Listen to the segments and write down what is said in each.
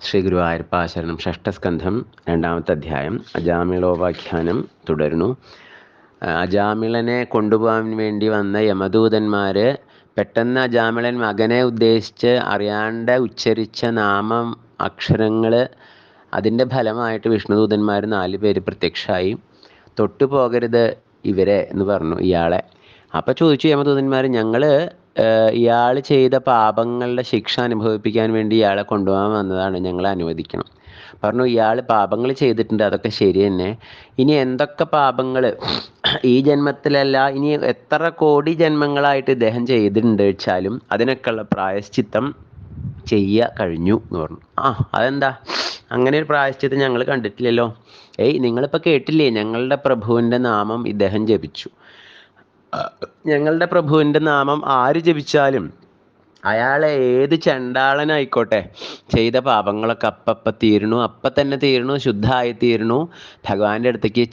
ശ്രീ ഗുരുവായൂർപ്പാശരണം ഷഷ്ടസ്കന്ധം രണ്ടാമത്തെ അധ്യായം അജാമിളോപാഖ്യാനം തുടരുന്നു. അജാമിളനെ കൊണ്ടുപോകാൻ വേണ്ടി വന്ന യമദൂതന്മാർ പെട്ടെന്ന് അജാമിളൻ മകനെ ഉദ്ദേശിച്ച് അറിയാണ്ട് ഉച്ചരിച്ച നാമം അക്ഷരങ്ങൾ അതിന്റെ ഫലമായിട്ട് വിഷ്ണുദൂതന്മാർ നാല് പേര് പ്രത്യക്ഷമായി തൊട്ടു പോകരുത് ഇവരെ എന്ന് പറഞ്ഞു ഇയാളെ. അപ്പോൾ ചോദിച്ചു യമദൂതന്മാർ ഞങ്ങൾ ഇയാൾ ചെയ്ത പാപങ്ങളുടെ ശിക്ഷ അനുഭവിപ്പിക്കാൻ വേണ്ടി ഇയാളെ കൊണ്ടുപോകാൻ വന്നതാണ്. ഞങ്ങൾ അനുവദിക്കണം. പറഞ്ഞു ഇയാൾ പാപങ്ങൾ ചെയ്തിട്ടുണ്ട്. അതൊക്കെ ശരി തന്നെ. ഇനി എന്തൊക്കെ പാപങ്ങൾ ഈ ജന്മത്തിലല്ല ഇനി എത്ര കോടി ജന്മങ്ങളായിട്ട് ഇദ്ദേഹം ചെയ്തിട്ടുണ്ട് വെച്ചാലും അതിനൊക്കെയുള്ള പ്രായശ്ചിത്തം ചെയ്യുക കഴിഞ്ഞു എന്ന് പറഞ്ഞു. ആ അതെന്താ? അങ്ങനെ ഒരു പ്രായശ്ചിത്തം ഞങ്ങൾ കണ്ടിട്ടില്ലല്ലോ. ഏയ് നിങ്ങളിപ്പോൾ കേട്ടില്ലേ? ഞങ്ങളുടെ പ്രഭുവിന്റെ നാമം ഇദ്ദേഹം ജപിച്ചു. ഞങ്ങളുടെ പ്രഭുവിന്റെ നാമം ആര് ജപിച്ചാലും അയാളെ ഏത് ചണ്ടാളനായിക്കോട്ടെ ചെയ്ത പാപങ്ങളൊക്കെ അപ്പപ്പ തീരണു അപ്പ തന്നെ തീരണു ശുദ്ധമായി തീരണു ഭഗവാന്റെ അടുത്തേക്ക്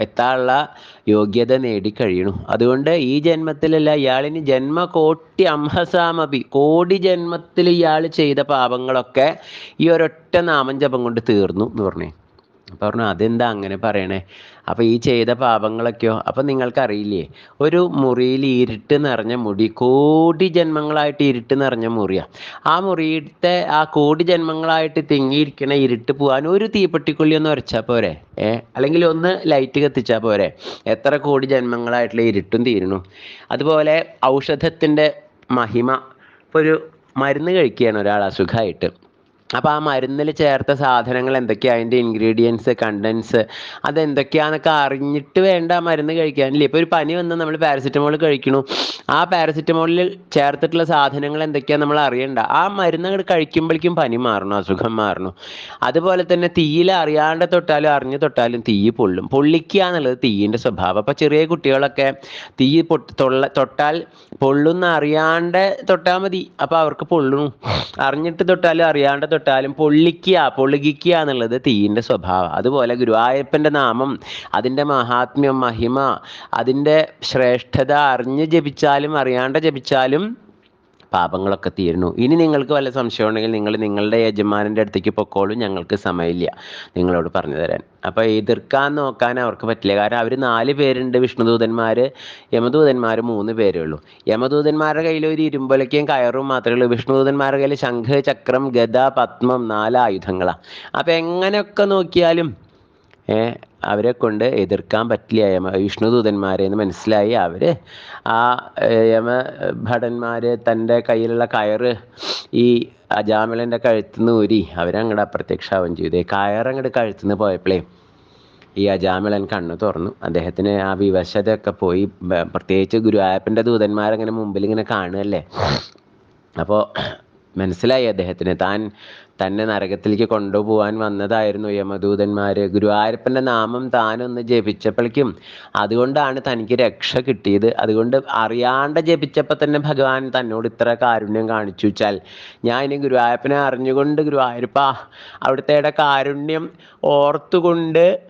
എത്താനുള്ള യോഗ്യത നേടിക്കഴിയണു അതുകൊണ്ട് ഈ ജന്മത്തിലല്ല ഇയാളിന് ജന്മ കോട്ടി അംഹസാമപി കോടി ജന്മത്തിൽ ഇയാൾ ചെയ്ത പാപങ്ങളൊക്കെ ഈ ഒരൊറ്റ നാമം ജപം കൊണ്ട് തീർന്നു എന്ന് പറഞ്ഞു. അപ്പം പറഞ്ഞു അതെന്താ അങ്ങനെ പറയണേ? അപ്പം ഈ ചെയ്ത പാപങ്ങളൊക്കെയോ? അപ്പം നിങ്ങൾക്കറിയില്ലേ ഒരു മുറിയിൽ ഇരുട്ട് നിറഞ്ഞ മുടി കോടി ജന്മങ്ങളായിട്ട് ഇരുട്ട് നിറഞ്ഞ മുറിയാണ് ആ മുറിയിലത്തെ ആ കോടി ജന്മങ്ങളായിട്ട് തിങ്ങിയിരിക്കണ ഇരുട്ട് പോകാൻ ഒരു തീപ്പെട്ടിക്കൊള്ളി ഒന്ന് ഉരച്ചാൽ പോരെ? ഏ? അല്ലെങ്കിൽ ഒന്ന് ലൈറ്റ് കത്തിച്ചാൽ പോരെ? എത്ര കോടി ജന്മങ്ങളായിട്ടുള്ള ഇരുട്ടും തീരുന്നു. അതുപോലെ ഔഷധത്തിന്റെ മഹിമ. ഇപ്പോൾ ഒരു മരുന്ന് കഴിക്കുകയാണ് ഒരാൾ അസുഖമായിട്ട്. അപ്പോൾ ആ മരുന്നിൽ ചേർത്ത സാധനങ്ങൾ എന്തൊക്കെയാണ് അതിന്റെ ഇൻഗ്രീഡിയൻസ് കണ്ടൻസ് അതെന്തൊക്കെയാണെന്നൊക്കെ അറിഞ്ഞിട്ട് വേണ്ട ആ മരുന്ന് കഴിക്കാനില്ലേ? ഇപ്പോൾ ഒരു പനി വന്ന് നമ്മൾ പാരസിറ്റമോൾ കഴിക്കണു. ആ പാരസിറ്റമോളിൽ ചേർത്തിട്ടുള്ള സാധനങ്ങൾ എന്തൊക്കെയാണെന്ന് നമ്മൾ അറിയണ്ട. ആ മരുന്ന് കഴിക്കുമ്പോഴേക്കും പനി മാറണം അസുഖം മാറണം. അതുപോലെ തന്നെ തീയിൽ അറിയാണ്ട് തൊട്ടാലും അറിഞ്ഞു തൊട്ടാലും തീ പൊള്ളും. പൊള്ളിക്കുക എന്നുള്ളത് തീയിന്റെ സ്വഭാവം. അപ്പോൾ ചെറിയ കുട്ടികളൊക്കെ തീ പൊട്ട് തൊട്ടാൽ പൊള്ളുന്ന അറിയാണ്ട് തൊട്ടാൽ മതി. അപ്പോൾ അവർക്ക് പൊള്ളുന്നു അറിഞ്ഞിട്ട് തൊട്ടാലും അറിയാണ്ട് തൊട്ടാലും പൊള്ളിക്കുക പൊളുകിക്കുക എന്നുള്ളത് തീയിന്റെ സ്വഭാവം. അതുപോലെ ഗുരുവായൂരപ്പന്റെ നാമം അതിന്റെ മഹാത്മ്യം മഹിമ അതിന്റെ ശ്രേഷ്ഠത അറിഞ്ഞ് ജപിച്ചാലും അറിയാണ്ട് ജപിച്ചാലും പാപങ്ങളൊക്കെ തീരുന്നു. ഇനി നിങ്ങൾക്ക് വല്ല സംശയം ഉണ്ടെങ്കിൽ നിങ്ങൾ നിങ്ങളുടെ യജമാനന്റെ അടുത്തേക്ക് പൊക്കോളും. ഞങ്ങൾക്ക് സമയമില്ല. നിങ്ങളോട് പറഞ്ഞു തരാൻ. അപ്പോൾ എതിർക്കാൻ നോക്കാൻ അവർക്ക് പറ്റില്ല. കാരണം അവർ നാല് പേരുണ്ട് വിഷ്ണുദൂതന്മാർ യമദൂതന്മാർ മൂന്ന് പേരേ ഉള്ളൂ. യമദൂതന്മാരുടെ കയ്യിൽ ഒരു ഇരുമ്പൊലക്കയും കയറും മാത്രമേ ഉള്ളൂ. വിഷ്ണുദൂതന്മാരുടെ കയ്യിൽ ശംഖ് ചക്രം ഗദ പത്മം നാല് ആയുധങ്ങളാണ് അപ്പോൾ എങ്ങനെയൊക്കെ നോക്കിയാലും അവരെ കൊണ്ട് എതിർക്കാൻ പറ്റില്ല. യമ വിഷ്ണുദൂതന്മാരെ എന്ന് മനസ്സിലായി. അവർ ആ യമ ഭടന്മാർ തന്റെ കയ്യിലുള്ള കയറ് ഈ അജാമിളന്റെ കഴുത്തുനിന്ന് ഊരി അവരങ്ങോട്ട് അപ്രത്യക്ഷാവുകയും ചെയ്തു. കയറങ്ങോട്ട് കഴുത്തുനിന്ന് പോയപ്പോഴേ ഈ അജാമിളൻ കണ്ണു തുറന്നു. അദ്ദേഹത്തിന് ആ വിവശതയൊക്കെ പോയി. പ്രത്യേകിച്ച് ഗുരുവായൂരപ്പന്റെ ദൂതന്മാരങ്ങനെ മുമ്പിൽ ഇങ്ങനെ കാണുകയല്ലേ? അപ്പോൾ മനസ്സിലായി അദ്ദേഹത്തിന്. താൻ തന്നെ നരകത്തിലേക്ക് കൊണ്ടുപോകാൻ വന്നതായിരുന്നു യമദൂതന്മാർ ഗുരുവായൂരപ്പന്റെ നാമം താനൊന്ന് ജപിച്ചപ്പോഴേക്കും അതുകൊണ്ടാണ് തനിക്ക് രക്ഷ കിട്ടിയത്. അതുകൊണ്ട് അറിയാണ്ട് ജപിച്ചപ്പോൾ തന്നെ ഭഗവാൻ തന്നോട് ഇത്ര കാരുണ്യം കാണിച്ചു വെച്ചാൽ ഞാൻ ഇനി ഗുരുവായൂരപ്പനെ അറിഞ്ഞുകൊണ്ട് ഗുരുവായൂരപ്പ അവിടുത്തെ കാരുണ്യം ഓർത്തുകൊണ്ട്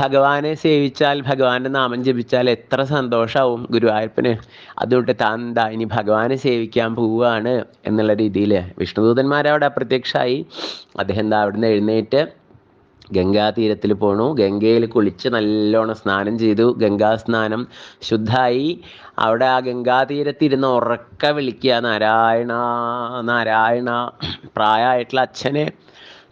ഭഗവാനെ സേവിച്ചാൽ ഭഗവാന്റെ നാമം ജപിച്ചാൽ എത്ര സന്തോഷാവും ഗുരുവായൂരപ്പന്. അതുകൊണ്ട് താൻ എന്താ ഇനി ഭഗവാനെ സേവിക്കാൻ പോവുകയാണ് എന്നുള്ള രീതിയിൽ വിഷ്ണുദൂതന്മാരവിടെ അപ്രത്യക്ഷമായി അദ്ദേഹം എന്താ അവിടുന്ന് എഴുന്നേറ്റ് ഗംഗാതീരത്തിൽ പോണു. ഗംഗയിൽ കുളിച്ച് നല്ലോണം സ്നാനം ചെയ്തു. ഗംഗാ സ്നാനം ശുദ്ധായി. അവിടെ ആ ഗംഗാതീരത്തിരുന്ന് ഉറക്ക വിളിക്കുക. നാരായണ നാരായണ. പ്രായമായിട്ടുള്ള അച്ഛനെ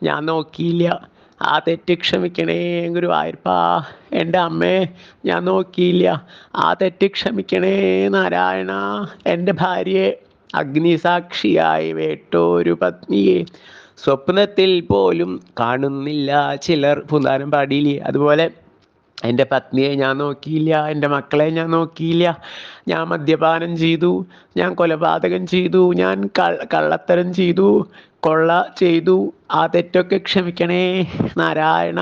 ഞാൻ നോക്കിയില്ല. ആ തെറ്റ് ക്ഷമിക്കണേ. ഗുരുവായൂരപ്പാ എന്റെ അമ്മേ ഞാൻ നോക്കിയില്ല. ആ തെറ്റ് ക്ഷമിക്കണേ നാരായണ. എന്റെ ഭാര്യയെ അഗ്നിസാക്ഷിയായി വേട്ടോരു പത്നിയെ. സ്വപ്നത്തിൽ പോലും കാണുന്നില്ല ചിലർ. പുന്താനം പാടിയില്ലേ? അതുപോലെ എന്റെ പത്നിയെ ഞാൻ നോക്കിയില്ല എന്റെ മക്കളെ ഞാൻ നോക്കിയില്ല. ഞാൻ മദ്യപാനം ചെയ്തു ഞാൻ കൊലപാതകം ചെയ്തു ഞാൻ കള്ളത്തരം ചെയ്തു കൊള്ള ചെയ്തു. ആ തെറ്റൊക്കെ ക്ഷമിക്കണേ നാരായണ.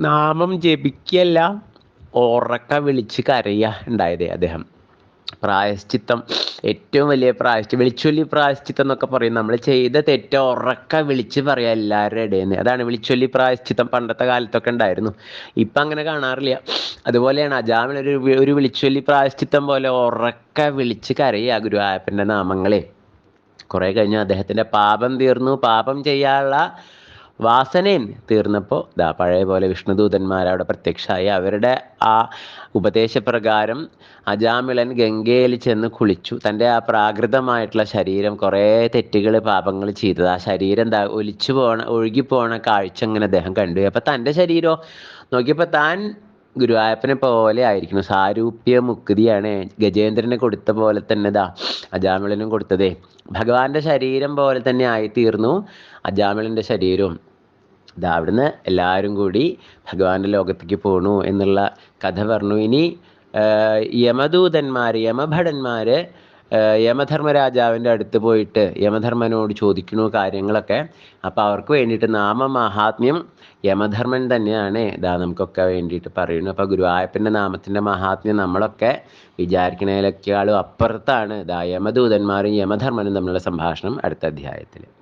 നാമം ജപിക്കല്ല ഉറക്ക വിളിച്ച് കരയുക ഉണ്ടായത് അദ്ദേഹം. പ്രായശ്ചിത്തം ഏറ്റവും വലിയ പ്രായശ്ചി വിളിച്ചൊല്ലി പ്രായശ്ചിത്തം എന്നൊക്കെ പറയും. നമ്മൾ ചെയ്ത തെറ്റ ഉറക്ക വിളിച്ച് പറയാം എല്ലാവരുടെ ഇടയിൽ നിന്ന് അതാണ് വിളിച്ചൊല്ലി പ്രായശ്ചിത്തം പണ്ടത്തെ കാലത്തൊക്കെ ഉണ്ടായിരുന്നു. ഇപ്പം അങ്ങനെ കാണാറില്ല. അതുപോലെയാണ് അജാമിൽ ഒരു ഒരു വിളിച്ചൊല്ലി പ്രായശ്ചിത്തം പോലെ ഉറക്ക വിളിച്ച് കരയുക ഗുരുവായപ്പന്റെ നാമങ്ങളെ. കുറേ കഴിഞ്ഞു. അദ്ദേഹത്തിന്റെ പാപം തീർന്നു. പാപം ചെയ്യാനുള്ള വാസനയും തീർന്നപ്പോൾ ദാ പഴയ പോലെ വിഷ്ണുദൂതന്മാർ അവിടെ പ്രത്യക്ഷമായി അവരുടെ ആ ഉപദേശപ്രകാരം അജാമിളൻ ഗംഗയിൽ ചെന്ന് കുളിച്ചു. തന്റെ ആ പ്രാകൃതമായിട്ടുള്ള ശരീരം കുറേ തെറ്റുകൾ പാപങ്ങൾ ചെയ്തത്. ആ ശരീരം എന്താ ഒലിച്ചു പോണ ഒഴുകി പോണ കാഴ്ച അങ്ങനെ അദ്ദേഹം കണ്ടു. അപ്പം തന്റെ ശരീരം? നോക്കിയപ്പോൾ താൻ ഗുരുവായപ്പനെ പോലെ ആയിരിക്കുന്നു. സാരൂപ്യ മുക്തിയാണ് ഗജേന്ദ്രനെ കൊടുത്ത പോലെ തന്നെ ദാ അജാമിളനും കൊടുത്തതേ. ഭഗവാന്റെ ശരീരം പോലെ തന്നെ ആയിത്തീർന്നു അജാമിളന്റെ ശരീരവും. ഇതാ അവിടുന്ന് എല്ലാവരും കൂടി ഭഗവാന്റെ ലോകത്തേക്ക് പോണു എന്നുള്ള കഥ പറഞ്ഞു. ഇനി യമദൂതന്മാർ യമഭടന്മാർ യമധർമ്മരാജാവിന്റെ അടുത്ത് പോയിട്ട് യമധർമ്മനോട് ചോദിക്കണു കാര്യങ്ങളൊക്കെ. അപ്പോൾ അവർക്ക് വേണ്ടിയിട്ട് നാമമഹാത്മ്യം യമധർമ്മൻ തന്നെയാണ്. ഇതാ നമുക്കൊക്കെ വേണ്ടിയിട്ട് പറയുന്നു. അപ്പോൾ ഗുരുവായപ്പന്റെ നാമത്തിന്റെ മഹാത്മ്യം നമ്മളൊക്കെ വിചാരിക്കണേലൊക്കെയാളും അപ്പുറത്താണ്. ഇതാ യമദൂതന്മാരും യമധർമ്മനും തമ്മിലുള്ള സംഭാഷണം അടുത്ത അധ്യായത്തിൽ